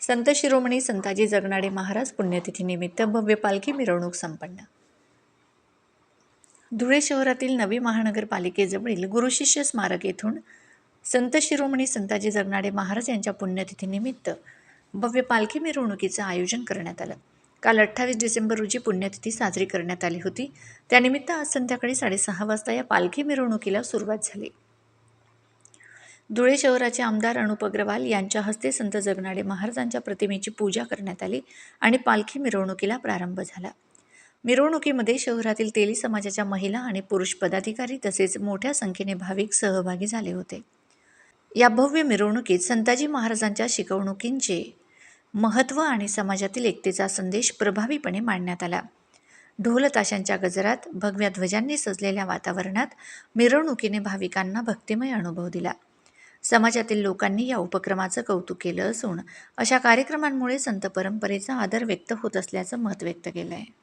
संत शिरोमणी संताजी जगनाडे महाराज पुण्यतिथीनिमित्त भव्य पालखी मिरवणूक संपन्न. धुळे शहरातील नवी महानगरपालिकेजवळील गुरुशिष्य स्मारक येथून संत शिरोमणी संताजी जगनाडे महाराज यांच्या पुण्यतिथीनिमित्त भव्य पालखी मिरवणुकीचं आयोजन करण्यात आलं. काल अठ्ठावीस डिसेंबर रोजी पुण्यतिथी साजरी करण्यात आली होती. त्यानिमित्त आज संध्याकाळी साडेसहा वाजता या पालखी मिरवणुकीला सुरुवात झाली. धुळे शहराचे आमदार अनुप अग्रवाल यांच्या हस्ते संत जगनाडे महाराजांच्या प्रतिमेची पूजा करण्यात आली आणि पालखी मिरवणुकीला प्रारंभ झाला. मिरवणुकीमध्ये शहरातील तेली समाजाच्या महिला आणि पुरुष पदाधिकारी तसेच मोठ्या संख्येने भाविक सहभागी झाले होते. या भव्य मिरवणुकीत संताजी महाराजांच्या शिकवणुकींचे महत्त्व आणि समाजातील एकतेचा संदेश प्रभावीपणे मांडण्यात आला. ढोल ताशांच्या गजरात भगव्या ध्वजांनी सजलेल्या वातावरणात मिरवणुकीने भाविकांना भक्तिमय अनुभव दिला. समाजातील लोकांनी या उपक्रमाचं कौतुक केलं असून अशा कार्यक्रमांमुळे संत परंपरेचा आदर व्यक्त होत असल्याचं मत व्यक्त केलं आहे